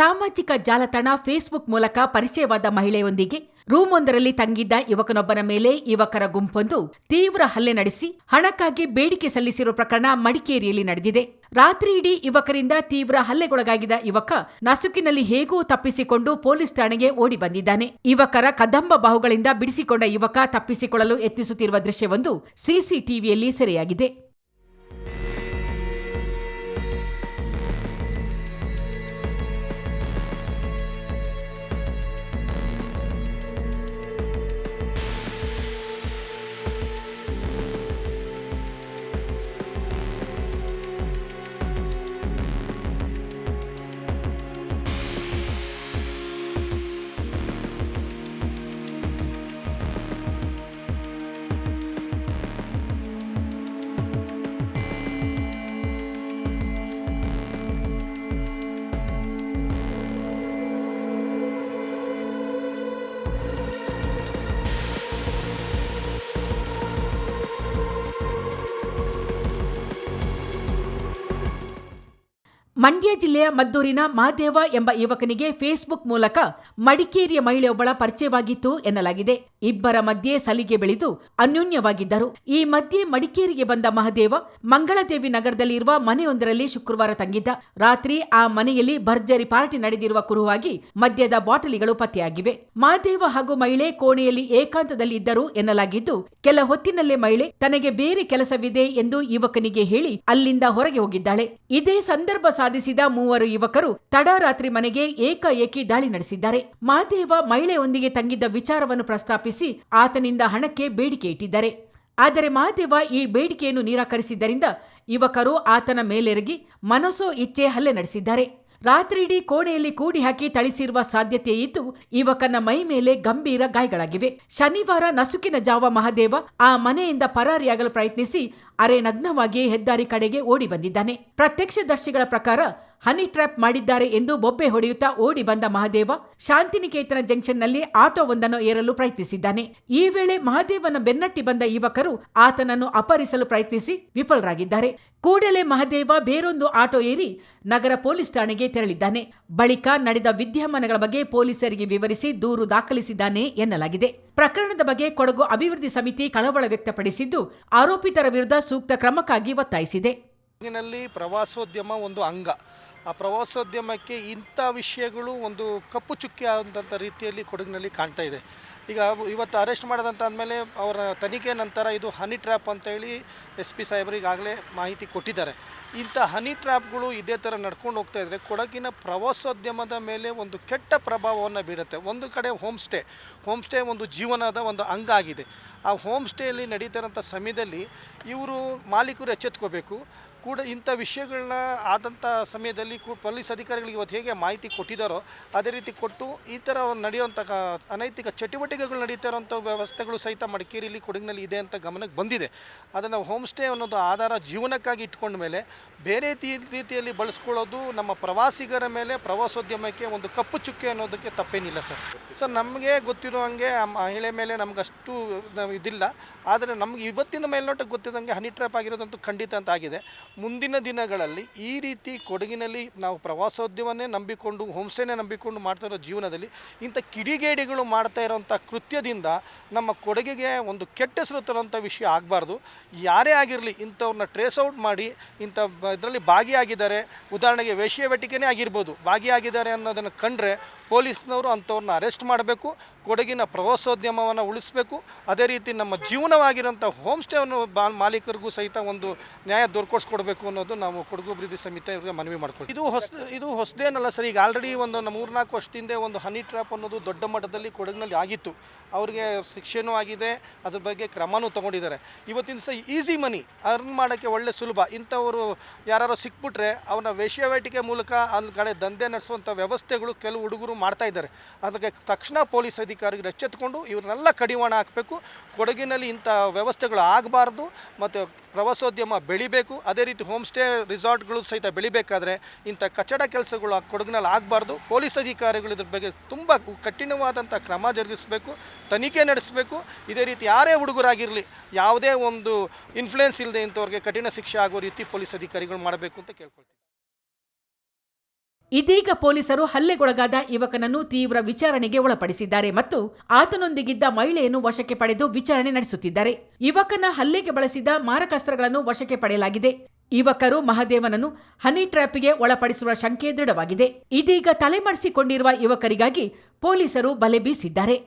ಸಾಮಾಜಿಕ ಜಾಲತಾಣ ಫೇಸ್ಬುಕ್ ಮೂಲಕ ಪರಿಚಯವಾದ ಮಹಿಳೆಯೊಂದಿಗೆ ರೂಮೊಂದರಲ್ಲಿ ತಂಗಿದ್ದ ಯುವಕನೊಬ್ಬನ ಮೇಲೆ ಯುವಕರ ಗುಂಪೊಂದು ತೀವ್ರ ಹಲ್ಲೆ ನಡೆಸಿ ಹಣಕ್ಕಾಗಿ ಬೇಡಿಕೆ ಸಲ್ಲಿಸಿರುವ ಪ್ರಕರಣ ಮಡಿಕೇರಿಯಲ್ಲಿ ನಡೆದಿದೆ. ರಾತ್ರಿ ಇಡೀ ಯುವಕರಿಂದ ತೀವ್ರ ಹಲ್ಲೆಗೊಳಗಾಗಿದ್ದ ಯುವಕ ನಸುಕಿನಲ್ಲಿ ಹೇಗೂ ತಪ್ಪಿಸಿಕೊಂಡು ಪೊಲೀಸ್ ಠಾಣೆಗೆ ಓಡಿ ಬಂದಿದ್ದಾನೆ. ಯುವಕರ ಕದಂಬ ಬಾಹುಗಳಿಂದ ಬಿಡಿಸಿಕೊಂಡ ಯುವಕ ತಪ್ಪಿಸಿಕೊಳ್ಳಲು ಯತ್ನಿಸುತ್ತಿರುವ ದೃಶ್ಯವೊಂದು ಸಿಸಿಟಿವಿಯಲ್ಲಿ ಸೆರೆಯಾಗಿದೆ. ಮಂಡ್ಯ ಜಿಲ್ಲೆಯ ಮದ್ದೂರಿನ ಮಾದೇವ ಎಂಬ ಯುವಕನಿಗೆ ಫೇಸ್ಬುಕ್ ಮೂಲಕ ಮಡಿಕೇರಿಯ ಮಹಿಳೆಯೊಬ್ಬಳ ಪರಿಚಯವಾಗಿತ್ತು ಎನ್ನಲಾಗಿದೆ. ಇಬ್ಬರ ಮಧ್ಯೆ ಸಲಿಗೆ ಬೆಳೆದು ಅನ್ಯೋನ್ಯವಾಗಿದ್ದರು. ಈ ಮಧ್ಯೆ ಮಡಿಕೇರಿಗೆ ಬಂದ ಮಹದೇವ ಮಂಗಳದೇವಿ ನಗರದಲ್ಲಿರುವ ಮನೆಯೊಂದರಲ್ಲಿ ಶುಕ್ರವಾರ ತಂಗಿದ್ದ. ರಾತ್ರಿ ಆ ಮನೆಯಲ್ಲಿ ಭರ್ಜರಿ ಪಾರ್ಟಿ ನಡೆದಿರುವ ಕುರುವಾಗಿ ಮದ್ಯದ ಬಾಟಲಿಗಳು ಪತ್ತೆಯಾಗಿವೆ. ಮಹದೇವ ಹಾಗೂ ಮಹಿಳೆ ಕೋಣೆಯಲ್ಲಿ ಏಕಾಂತದಲ್ಲಿ ಇದ್ದರು ಎನ್ನಲಾಗಿದ್ದು, ಕೆಲ ಹೊತ್ತಿನಲ್ಲೇ ಮಹಿಳೆ ತನಗೆ ಬೇರೆ ಕೆಲಸವಿದೆ ಎಂದು ಯುವಕನಿಗೆ ಹೇಳಿ ಅಲ್ಲಿಂದ ಹೊರಗೆ ಹೋಗಿದ್ದಾಳೆ. ಇದೇ ಸಂದರ್ಭ ಸಾಧಿಸಿದ ಮೂವರು ಯುವಕರು ತಡರಾತ್ರಿ ಮನೆಗೆ ಏಕಾಏಕಿ ದಾಳಿ ನಡೆಸಿದ್ದಾರೆ. ಮಹದೇವ ಮಹಿಳೆಯೊಂದಿಗೆ ತಂಗಿದ್ದ ವಿಚಾರವನ್ನು ಪ್ರಸ್ತಾಪಿಸಿ ಆತನಿಂದ ಹಣಕ್ಕೆ ಬೇಡಿಕೆ ಇಟ್ಟಿದ್ದಾರೆ. ಆದರೆ ಮಹಾದೇವ ಈ ಬೇಡಿಕೆಯನ್ನು ನಿರಾಕರಿಸಿದ್ದರಿಂದ ಯುವಕರು ಆತನ ಮೇಲೆರಗಿ ಮನಸೋ ಇಚ್ಛೆ ಹಲ್ಲೆ ನಡೆಸಿದ್ದಾರೆ. ರಾತ್ರಿಯಿಡೀ ಕೋಣೆಯಲ್ಲಿ ಕೂಡಿ ಹಾಕಿ ಥಳಿಸಿರುವ ಸಾಧ್ಯತೆ ಇದ್ದು, ಯುವಕನ ಮೈ ಮೇಲೆ ಗಂಭೀರ ಗಾಯಗಳಾಗಿವೆ. ಶನಿವಾರ ನಸುಕಿನ ಜಾವ ಮಹಾದೇವ ಆ ಮನೆಯಿಂದ ಪರಾರಿಯಾಗಲು ಪ್ರಯತ್ನಿಸಿ, ಅರೆ ನಗ್ನವಾಗಿ ಹೆದ್ದಾರಿ ಕಡೆಗೆ ಓಡಿ ಬಂದಿದ್ದಾನೆ. ಪ್ರತ್ಯಕ್ಷದರ್ಶಿಗಳ ಪ್ರಕಾರ, ಹನಿ ಟ್ರ್ಯಾಪ್ ಮಾಡಿದ್ದಾರೆ ಎಂದು ಬೊಬ್ಬೆ ಹೊಡೆಯುತ್ತಾ ಓಡಿ ಬಂದ ಮಹಾದೇವ, ಶಾಂತಿನಿಕೇತನ ಜಂಕ್ಷನ್ನಲ್ಲಿ ಆಟೋವೊಂದನ್ನು ಏರಲು ಪ್ರಯತ್ನಿಸಿದ್ದಾನೆ. ಈ ವೇಳೆ ಮಹಾದೇವನ ಬೆನ್ನಟ್ಟಿ ಬಂದ ಯುವಕರು ಆತನನ್ನು ಅಪಹರಿಸಲು ಪ್ರಯತ್ನಿಸಿ ವಿಫಲರಾಗಿದ್ದಾರೆ. ಕೂಡಲೇ ಮಹಾದೇವ ಬೇರೊಂದು ಆಟೋ ಏರಿ ನಗರ ಪೊಲೀಸ್ ಠಾಣೆಗೆ ತೆರಳಿದ್ದಾನೆ. ಬಳಿಕ ನಡೆದ ವಿದ್ಯಮಾನಗಳ ಬಗ್ಗೆ ಪೊಲೀಸರಿಗೆ ವಿವರಿಸಿ ದೂರು ದಾಖಲಿಸಿದ್ದಾನೆ ಎನ್ನಲಾಗಿದೆ. ಪ್ರಕರಣದ ಬಗ್ಗೆ ಕೊಡಗು ಅಭಿವೃದ್ಧಿ ಸಮಿತಿ ಕಳವಳ ವ್ಯಕ್ತಪಡಿಸಿದ್ದು, ಆರೋಪಿತರ ವಿರುದ್ಧ ಸೂಕ್ತ ಕ್ರಮಕ್ಕಾಗಿ ಒತ್ತಾಯಿಸಿದೆ. ಪ್ರವಾಸೋದ್ಯಮ ಒಂದು ಅಂಗ. ಆ ಪ್ರವಾಸೋದ್ಯಮಕ್ಕೆ ಇಂಥ ವಿಷಯಗಳು ಒಂದು ಕಪ್ಪು ಚುಕ್ಕಿ ಆದಂಥ ರೀತಿಯಲ್ಲಿ ಕೊಡಗಿನಲ್ಲಿ ಕಾಣ್ತಾ ಇದೆ. ಈಗ ಇವತ್ತು ಅರೆಸ್ಟ್ ಮಾಡಿದಂಥ ಅಂದಮೇಲೆ ಅವರ ತನಿಖೆ ನಂತರ ಇದು ಹನಿ ಟ್ರ್ಯಾಪ್ ಅಂತೇಳಿ ಎಸ್ ಪಿ ಸಾಹೇಬರು ಈಗಾಗಲೇ ಮಾಹಿತಿ ಕೊಟ್ಟಿದ್ದಾರೆ. ಇಂಥ ಹನಿ ಟ್ರ್ಯಾಪ್ಗಳು ಇದೇ ಥರ ನಡ್ಕೊಂಡು ಹೋಗ್ತಾ ಇದ್ದರೆ ಕೊಡಗಿನ ಪ್ರವಾಸೋದ್ಯಮದ ಮೇಲೆ ಒಂದು ಕೆಟ್ಟ ಪ್ರಭಾವವನ್ನು ಬೀರುತ್ತೆ. ಒಂದು ಕಡೆ ಹೋಮ್ ಸ್ಟೇ ಹೋಮ್ ಸ್ಟೇ ಒಂದು ಜೀವನದ ಒಂದು ಅಂಗ ಆಗಿದೆ. ಆ ಹೋಮ್ ಸ್ಟೇಯಲ್ಲಿ ನಡೀತಿರೋಂಥ ಸಮಯದಲ್ಲಿ ಇವರು ಮಾಲೀಕರು ಎಚ್ಚೆತ್ಕೋಬೇಕು. ಕೂಡ ಇಂಥ ವಿಷಯಗಳನ್ನ ಆದಂಥ ಸಮಯದಲ್ಲಿ ಕೂ ಪೊಲೀಸ್ ಅಧಿಕಾರಿಗಳಿಗೆ ಇವತ್ತು ಹೇಗೆ ಮಾಹಿತಿ ಕೊಟ್ಟಿದ್ದಾರೋ, ಅದೇ ರೀತಿ ಕೊಟ್ಟು ಈ ಥರ ಒಂದು ನಡೆಯುವಂಥ ಅನೈತಿಕ ಚಟುವಟಿಕೆಗಳು ನಡೀತಾ ಇರೋಂಥ ವ್ಯವಸ್ಥೆಗಳು ಸಹಿತ ಮಡಿಕೇರಿಯಲ್ಲಿ ಕೊಡಗಿನಲ್ಲಿ ಇದೆ ಅಂತ ಗಮನಕ್ಕೆ ಬಂದಿದೆ. ಅದನ್ನು ಹೋಮ್ ಸ್ಟೇ ಅನ್ನೋದು ಆಧಾರ ಜೀವನಕ್ಕಾಗಿ ಇಟ್ಕೊಂಡ ಮೇಲೆ ಬೇರೆ ರೀತಿಯಲ್ಲಿ ಬಳಸ್ಕೊಳ್ಳೋದು ನಮ್ಮ ಪ್ರವಾಸಿಗರ ಮೇಲೆ ಪ್ರವಾಸೋದ್ಯಮಕ್ಕೆ ಒಂದು ಕಪ್ಪು ಚುಕ್ಕೆ ಅನ್ನೋದಕ್ಕೆ ತಪ್ಪೇನಿಲ್ಲ ಸರ್. ಸರ್, ನಮಗೆ ಗೊತ್ತಿರೋ ಹಾಗೆ ಆ ಮಹಿಳೆ ಮೇಲೆ ನಮಗಷ್ಟು ನಾವು ಇದಿಲ್ಲ. ಆದರೆ ನಮಗೆ ಇವತ್ತಿನ ಮೇಲ್ನೋಟಕ್ಕೆ ಗೊತ್ತಿದ್ದಂಗೆ ಹನಿ ಟ್ರ್ಯಾಪ್ ಆಗಿರೋದಂತೂ ಖಂಡಿತ ಅಂತ ಆಗಿದೆ. ಮುಂದಿನ ದಿನಗಳಲ್ಲಿ ಈ ರೀತಿ ಕೊಡಗಿನಲ್ಲಿ ನಾವು ಪ್ರವಾಸೋದ್ಯವನ್ನೇ ನಂಬಿಕೊಂಡು ಹೋಮ್ ಸ್ಟೇನೇ ನಂಬಿಕೊಂಡು ಮಾಡ್ತಾ ಇರೋ ಜೀವನದಲ್ಲಿ ಇಂಥ ಕಿಡಿಗೇಡಿಗಳು ಮಾಡ್ತಾ ಇರೋಂಥ ಕೃತ್ಯದಿಂದ ನಮ್ಮ ಕೊಡಗಿಗೆ ಒಂದು ಕೆಟ್ಟ ಹೆಸರು ತರೋಂಥ ವಿಷಯ ಆಗಬಾರ್ದು. ಯಾರೇ ಆಗಿರಲಿ ಇಂಥವ್ರನ್ನ ಟ್ರೇಸ್ ಔಟ್ ಮಾಡಿ, ಇಂಥ ಇದರಲ್ಲಿ ಭಾಗಿಯಾಗಿದ್ದಾರೆ. ಉದಾಹರಣೆಗೆ ವೇಶ್ಯಾವೇಟಿಕೆನೇ ಆಗಿರ್ಬೋದು. ಭಾಗಿಯಾಗಿದ್ದಾರೆ ಅನ್ನೋದನ್ನು ಕಂಡ್ರೆ ಪೊಲೀಸ್ನವರು ಅಂಥವ್ರನ್ನ ಅರೆಸ್ಟ್ ಮಾಡಬೇಕು, ಕೊಡಗಿನ ಪ್ರವಾಸೋದ್ಯಮವನ್ನು ಉಳಿಸಬೇಕು. ಅದೇ ರೀತಿ ನಮ್ಮ ಜೀವನವಾಗಿರೋಂಥ ಹೋಮ್ ಸ್ಟೇವನ್ನು ಬಾ ಮಾಲೀಕರಿಗೂ ಸಹಿತ ಒಂದು ನ್ಯಾಯ ದೊರಕಿಸ್ಕೊಡ್ಬೇಕು ಅನ್ನೋದು ನಾವು ಕೊಡಗು ಅಭಿವೃದ್ಧಿ ಸಮಿತಿ ಅವರಿಗೆ ಮನವಿ ಮಾಡ್ಕೊಳ್ತೀವಿ. ಇದು ಹೊಸ, ಇದು ಹೊಸದೇನಲ್ಲ ಸರ್, ಈಗ ಆಲ್ರೆಡಿ ಒಂದು ಮೂರ್ನಾಲ್ಕು ವರ್ಷದಿಂದ ಒಂದು ಹನಿ ಟ್ರ್ಯಾಪ್ ಅನ್ನೋದು ದೊಡ್ಡ ಮಟ್ಟದಲ್ಲಿ ಕೊಡಗಿನಲ್ಲಿ ಆಗಿತ್ತು. ಅವ್ರಿಗೆ ಶಿಕ್ಷೆನೂ ಆಗಿದೆ, ಅದ್ರ ಬಗ್ಗೆ ಕ್ರಮನೂ ತೊಗೊಂಡಿದ್ದಾರೆ. ಇವತ್ತಿನ ದಿವಸ ಈಸಿ ಮನಿ ಅರ್ನ್ ಮಾಡೋಕ್ಕೆ ಒಳ್ಳೆ ಸುಲಭ. ಇಂಥವರು ಯಾರು ಸಿಕ್ಬಿಟ್ರೆ ಅವನ ವೇಶ್ಯಾವೇಟಿಕೆ ಮೂಲಕ ಅಲ್ಲಿ ಕಡೆ ದಂಧೆ ನಡೆಸುವಂಥ ವ್ಯವಸ್ಥೆಗಳು ಕೆಲವು ಹುಡುಗರು ಮಾಡ್ತಾಯಿದ್ದಾರೆ ಅದಕ್ಕೆ ತಕ್ಷಣ ಪೊಲೀಸ್ ಅಧಿಕಾರಿಗಳು ಎಚ್ಚೆತ್ಕೊಂಡು ಇವ್ರನ್ನೆಲ್ಲ ಕಡಿವಾಣ ಹಾಕಬೇಕು. ಕೊಡಗಿನಲ್ಲಿ ಇಂಥ ವ್ಯವಸ್ಥೆಗಳು ಆಗಬಾರ್ದು ಮತ್ತು ಪ್ರವಾಸೋದ್ಯಮ ಬೆಳಿಬೇಕು. ಅದೇ ರೀತಿ ಹೋಮ್ ಸ್ಟೇ ರಿಸಾರ್ಟ್ಗಳು ಸಹಿತ ಬೆಳಿಬೇಕಾದ್ರೆ ಇಂಥ ಕಚ್ಚಡ ಕೆಲಸಗಳು ಕೊಡಗಿನಲ್ಲಿ ಆಗಬಾರ್ದು. ಪೊಲೀಸ್ ಅಧಿಕಾರಿಗಳು ಇದ್ರ ಬಗ್ಗೆ ತುಂಬ ಕಠಿಣವಾದಂಥ ಕ್ರಮ ಜರುಗಿಸಬೇಕು. ತನಿಖೆ ನಡೆಸಬೇಕು. ಇದೇ ರೀತಿ ಯಾರೇ ಹುಡುಗರಾಗಿರಲಿ, ಯಾವುದೇ ಒಂದು ಇನ್ಫ್ಲುಯೆನ್ಸ್ ಇಲ್ಲದೆ ಇಂಥವ್ರಿಗೆ ಕಠಿಣ ಶಿಕ್ಷೆ ಆಗೋ ರೀತಿ ಪೊಲೀಸ್ ಅಧಿಕಾರಿಗಳು ಮಾಡಬೇಕು ಅಂತ ಕೇಳ್ಕೊಳ್ತೀವಿ ಇದೀಗ ಪೊಲೀಸರು ಹಲ್ಲೆಗೊಳಗಾದ ಯುವಕನನ್ನು ತೀವ್ರ ವಿಚಾರಣೆಗೆ ಒಳಪಡಿಸಿದ್ದಾರೆ ಮತ್ತು ಆತನೊಂದಿಗಿದ್ದ ಮಹಿಳೆಯನ್ನು ವಶಕ್ಕೆ ಪಡೆದು ವಿಚಾರಣೆ ನಡೆಸುತ್ತಿದ್ದಾರೆ. ಯುವಕನ ಹಲ್ಲೆಗೆ ಬಳಸಿದ ಮಾರಕಾಸ್ತ್ರಗಳನ್ನು ವಶಕ್ಕೆ ಪಡೆಯಲಾಗಿದೆ. ಯುವಕರು ಮಹದೇವನನ್ನು ಹನಿ ಟ್ರ್ಯಾಪ್ಗೆ ಒಳಪಡಿಸುವ ಶಂಕೆ ದೃಢವಾಗಿದೆ. ಇದೀಗ ತಲೆಮರೆಸಿಕೊಂಡಿರುವ ಯುವಕರಿಗಾಗಿ ಪೊಲೀಸರು ಬಲೆ ಬೀಸಿದ್ದಾರೆ.